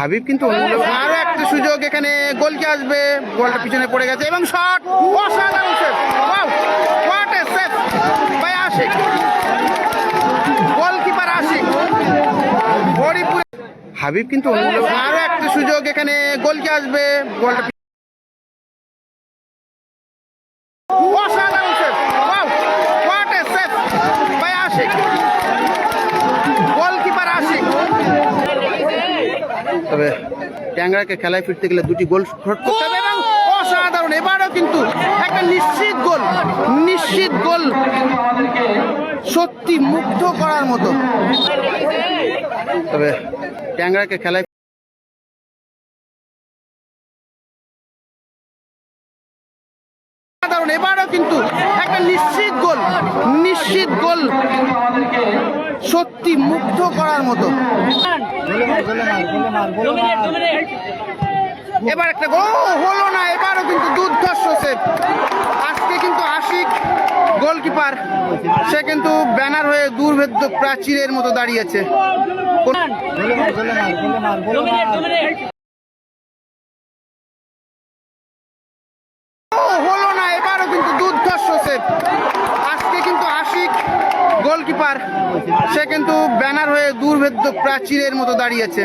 হাবিব কিন্তু আরও একটা সুযোগ এখানে গোলকে আসবে। গোলটা পিছনে পড়ে গেছে এবং শট অসাধারণ save what a save by Ashik. Goalkeeper Ashik. Haripur Habib কিন্তু আরও একটা সুযোগ এখানে গোলকে আসবে। গোলটা পি- অসাধারণ save wow what a save by Ashik goalkeeper Ashik তবে ট্যাংরাকে খেলায় ফিরতে গেলে দুটি গোল অসাধারণ, এবারও কিন্তু একটা নিশ্চিত গোল নিশ্চিত গোল সত্যি মুগ্ধ করার মতো। তবে ট্যাংরাকে খেলায় এবারও কিন্তু একটা নিশ্চিত গোল নিশ্চিত গোল সত্যি মুগ্ধ করার মতো। এবার একটা গো হলো না, এবারও কিন্তু দুর্ধর্ষ সেভ আজকে কিন্তু আশিক গোলকিপার, সে কিন্তু ব্যানার হয়ে দুর্ভেদ্য প্রাচীরের মতো দাঁড়িয়েছে। কিন্তু দুর্ধর্ষ সেভ আজকে কিন্তু আশিক গোলকিপার সে কিন্তু ব্যানার হয়ে দুর্ভেদ্য প্রাচীরের মতো দাঁড়িয়েছে।